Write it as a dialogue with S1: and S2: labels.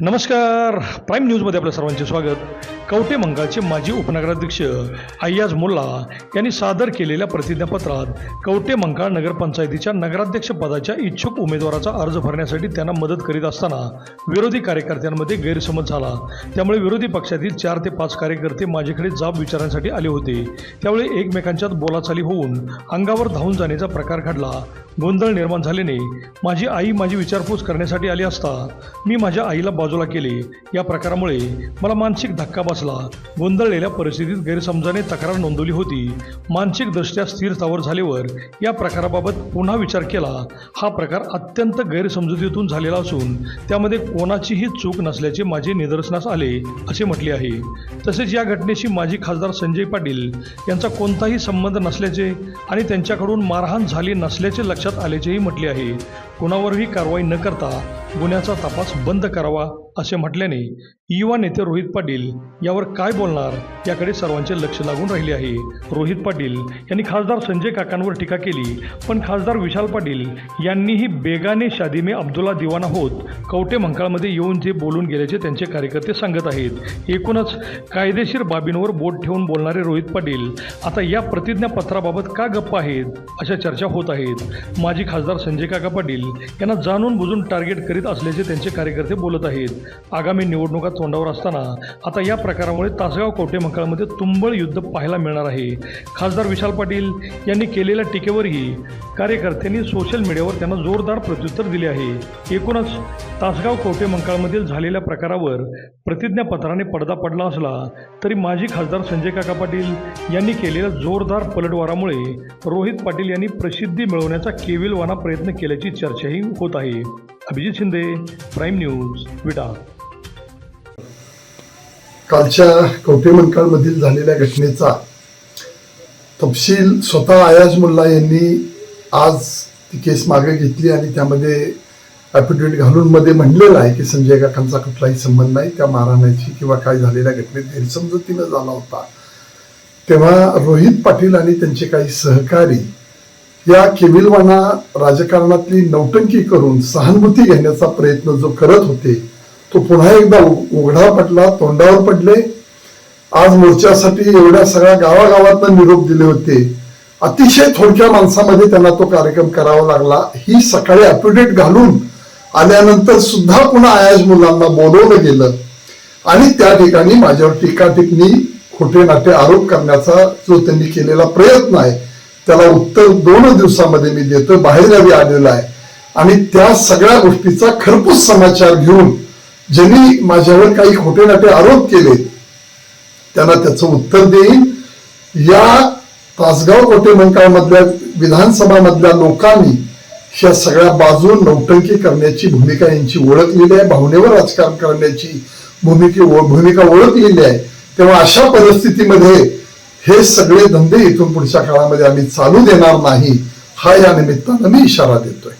S1: नमस्कार. प्राईम न्यूजमध्ये आपल्या सर्वांचे स्वागत. कवटे मंगळचे माजी उपनगराध्यक्ष अय्याज मुल्ला यांनी सादर केलेल्या प्रतिज्ञापत्रात कवटे मंगळ नगरपंचायतीच्या नगराध्यक्षपदाच्या इच्छुक उमेदवाराचा अर्ज भरण्यासाठी त्यांना मदत करीत असताना विरोधी कार्यकर्त्यांमध्ये गैरसमज झाला. त्यामुळे विरोधी पक्षातील चार ते पाच कार्यकर्ते माझ्याकडे जाब विचारण्यासाठी आले होते. त्यावेळी एकमेकांच्यात बोलाचाली होऊन अंगावर धावून जाण्याचा प्रकार घडला. गोंधळ निर्माण झाल्याने माझी आई माझी विचारपूस करण्यासाठी आली असता मी माझ्या आईला बाजूला केले. या प्रकारामुळे मला मानसिक धक्का बसला. गोंधळलेल्या परिस्थितीत गैरसमजाने तक्रार नोंदवली होती. मानसिकदृष्ट्या स्थिर स्थावर झाल्यावर या प्रकाराबाबत पुन्हा विचार केला. हा प्रकार अत्यंत गैरसमजुतीतून झालेला असून त्यामध्ये कोणाचीही चूक नसल्याचे माझे निदर्शनास आले असे म्हटले आहे. तसेच या घटनेशी माजी खासदार संजय पाटील यांचा कोणताही संबंध नसल्याचे आणि त्यांच्याकडून मारहाण झाली नसल्याचे लक्षात आल्याचेही म्हटले आहे. कुणावरही कारवाई न करता गुन्ह्याचा तपास बंद करावा. असे म्हटल्याने युवा नेते रोहित पाटील यावर काय बोलणार याकडे सर्वांचे लक्ष लागून राहिले आहे. रोहित पाटील यांनी खासदार संजय काकांवर टीका केली पण खासदार विशाल पाटील यांनीही बेगाने शादी में अब्दुल्ला दिवाना होत कवटे मंकाळमध्ये येऊन जे बोलून गेल्याचे त्यांचे कार्यकर्ते सांगत आहेत. एकूणच कायदेशीर बाबींवर बोट ठेवून बोलणारे रोहित पाटील आता या प्रतिज्ञापत्राबाबत का गप्प आहेत अशा चर्चा होत आहेत. माजी खासदार संजय काका पाटील यांना जाणून बुजून टार्गेट करीत असल्याचे त्यांचे कार्यकर्ते बोलत आहेत. आगामी निवडणुका तोंडावर असताना आता या प्रकारामुळे तासगाव कवटेमंकाळमध्ये तुंबळ युद्ध पाहायला मिळणार आहे. खासदार विशाल पाटील यांनी केलेल्या टीकेवरही कार्यकर्त्यांनी सोशल मीडियावर त्यांना जोरदार प्रत्युत्तर दिले आहे. एकूणच तासगाव कवटे मंकाळमधील झालेल्या प्रकारावर प्रतिज्ञापत्राने पडदा पडला असला तरी माजी खासदार संजय काका पाटील यांनी केलेल्या जोरदार पलटवारामुळे रोहित पाटील यांनी प्रसिद्धी मिळवण्याचा केविलवाना प्रयत्न केल्याची चर्चाही होत आहे. Abhijit Shinde prime news Vita.
S2: कालच्या कवठे झालेल्या घटनेचा तपशील स्वतः आयाज मुल्ला यांनी आज ती केस मागे घेतली आणि त्यामध्ये ॲफिडेविट घालून मध्ये म्हणलेलं आहे की संजय काकांचा कुठलाही संबंध नाही त्या मारहाण्याची किंवा काय झालेल्या घटनेत गैरसमजुतीनं झाला होता. तेव्हा रोहित पाटील आणि त्यांचे काही सहकारी या केविलवाना राजकारणातली नौटंकी करून सहानुभूती घेण्याचा प्रयत्न जो करत होते तो पुन्हा एकदा उघडा पडला तोंडावर पडले. आज मोर्चासाठी एवढ्या सगळ्या गावागावात निरोप दिले होते. अतिशय थोडक्या माणसामध्ये त्यांना तो कार्यक्रम करावा लागला. ही सकाळी अप्युडेट घालून आल्यानंतर सुद्धा पुन्हा आयाज मुलांना बोलवलं गेलं. आणि त्या ठिकाणी माझ्यावर टीका टिप्पणी खोटे नाटे आरोप करण्याचा जो त्यांनी केलेला प्रयत्न आहे त्याला उत्तर दोन दिवसामध्ये मी देतो बाहेरगावी आलेला आहे. आणि त्या सगळ्या गोष्टीचा खरपूस समाचार घेऊन ज्यांनी माझ्यावर काही खोटे नाटे आरोप केले त्यांना त्याचं उत्तर देईन. या तासगाव कोटे मंकाळमधल्या विधानसभा मधल्या लोकांनी ह्या सगळ्या बाजू नौटंकी करण्याची भूमिका यांची ओळखलेली आहे भावनेवर राजकारण करण्याची भूमिका भूमिका ओळखलेली आहे. तेव्हा अशा परिस्थितीमध्ये हे सगळे धंदे इथून पुढच्या काळामध्ये आम्ही चालू देणार नाही हा या निमित्तानं मी इशारा देतोय.